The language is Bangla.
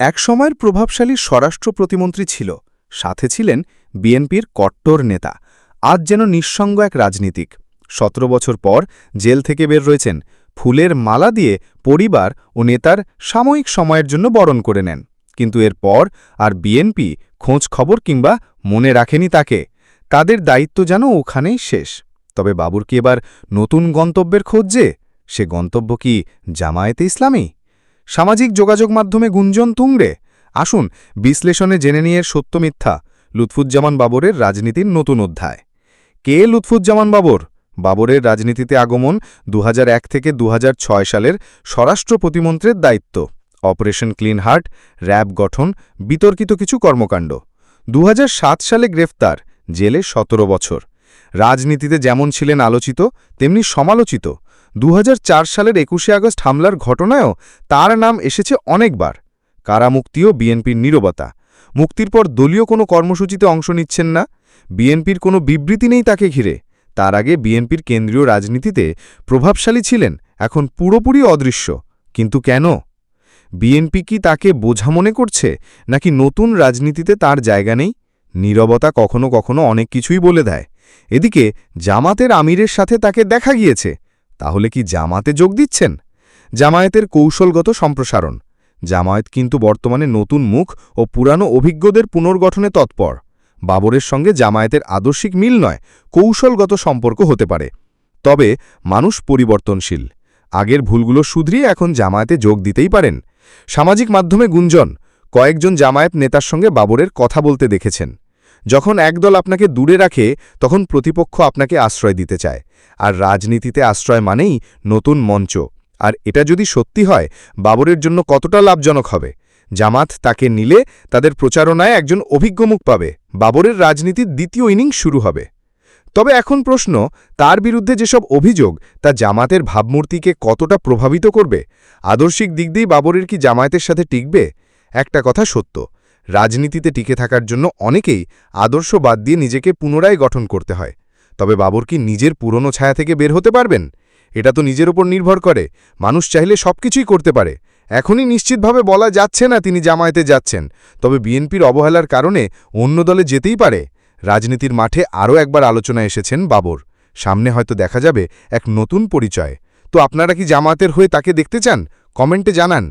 এক সময়ের প্রভাবশালী স্বরাষ্ট্র প্রতিমন্ত্রী ছিল, সাথে ছিলেন বিএনপির কট্টর নেতা। আজ যেন নিঃসঙ্গ এক রাজনীতিক। সতেরো বছর পর জেল থেকে বের রয়েছেন। ফুলের মালা দিয়ে পরিবার ও নেতার সাময়িক সময়ের জন্য বরণ করে নেন। কিন্তু এরপর আর বিএনপি খোঁজ খবর কিংবা মনে রাখেনি তাকে। তাদের দায়িত্ব যেন ওখানেই শেষ। তবে বাবুর কি এবার নতুন গন্তব্যের খোঁজ যে? সে গন্তব্য কি জামায়াতে ইসলামী? সামাজিক যোগাযোগ মাধ্যমে গুঞ্জন তুংড়ে আসুন, বিশ্লেষণে জেনে নিয়ে সত্য মিথ্যা, লুৎফুজ্জামান বাবরের রাজনীতির নতুন অধ্যায়। কে লুৎফুজ্জামান বাবর? বাবরের রাজনীতিতে আগমন দু হাজার এক থেকে দু হাজার ছয় সালের স্বরাষ্ট্র প্রতিমন্ত্রের দায়িত্ব। অপারেশন ক্লিন হার্ট, র্যাব গঠন, বিতর্কিত কিছু কর্মকাণ্ড। দু হাজার সাত সালে গ্রেফতার, জেলে সতেরো বছর। রাজনীতিতে যেমন ছিলেন আলোচিত, তেমনি সমালোচিত। দু হাজার চার সালের একুশে আগস্ট হামলার ঘটনায়ও তার নাম এসেছে অনেকবার। কারামুক্তিও বিএনপির নীরবতা? মুক্তির পর দলীয় কোনো কর্মসূচিতে অংশ নিচ্ছেন না? বিএনপির কোনো বিবৃতি নেই তাকে ঘিরে। তার আগে বিএনপির কেন্দ্রীয় রাজনীতিতে প্রভাবশালী ছিলেন, এখন পুরোপুরি অদৃশ্য। কিন্তু কেন? বিএনপি কি তাকে বোঝা মনে করছে, নাকি নতুন রাজনীতিতে তার জায়গা নেই? নীরবতা কখনো কখনো অনেক কিছুই বলে দেয়। এদিকে জামাতের আমিরের সাথে তাকে দেখা গিয়েছে। তাহলে কি জামাতে যোগ দিচ্ছেন? জামায়াতের কৌশলগত সম্প্রসারণ। জামায়াত কিন্তু বর্তমানে নতুন মুখ ও পুরানো অভিজ্ঞদের পুনর্গঠনে তৎপর। বাবরের সঙ্গে জামায়াতের আদর্শিক মিল নয়, কৌশলগত সম্পর্ক হতে পারে। তবে মানুষ পরিবর্তনশীল। আগের ভুলগুলো শুধরিয়ে এখন জামায়াতে যোগ দিতেই পারেন। সামাজিক মাধ্যমে গুঞ্জন, কয়েকজন জামায়াত নেতার সঙ্গে বাবরের কথা বলতে দেখেছেন। যখন একদল আপনাকে দূরে রাখে, তখন প্রতিপক্ষ আপনাকে আশ্রয় দিতে চায়। আর রাজনীতিতে আশ্রয় মানেই নতুন মঞ্চ। আর এটা যদি সত্যি হয়, বাবরের জন্য কতটা লাভজনক হবে? জামাত তাকে নিলে তাদের প্রচারণায় একজন অভিজ্ঞ মুখ পাবে। বাবরের রাজনীতির দ্বিতীয় ইনিংস শুরু হবে। তবে এখন প্রশ্ন, তার বিরুদ্ধে যেসব অভিযোগ, তা জামাতের ভাবমূর্তিকে কতটা প্রভাবিত করবে? আদর্শিক দিক দিয়েই বাবরের কি জামায়াতের সাথে টিকবে? একটা কথা সত্য। রাজনীতিতে টিকে থাকার জন্য অনেকেই আদর্শ বাদ দিয়ে নিজেকে পুনরায় গঠন করতে হয়। তবে বাবর কি নিজের পুরনো ছায়া থেকে বের হতে পারবেন? এটা তো নিজের ওপর নির্ভর করে। মানুষ চাইলে সবকিছুই করতে পারে। এখনই নিশ্চিতভাবে বলা যাচ্ছে না তিনি জামায়াতে যাচ্ছেন। তবে বিএনপির অবহেলার কারণে অন্য দলে যেতেই পারে। রাজনীতির মাঠে আরও একবার আলোচনা এসেছেন বাবর। সামনে হয়তো দেখা যাবে এক নতুন পরিচয়। তো আপনারা কি জামায়াতের হয়ে তাকে দেখতে চান? কমেন্টে জানান।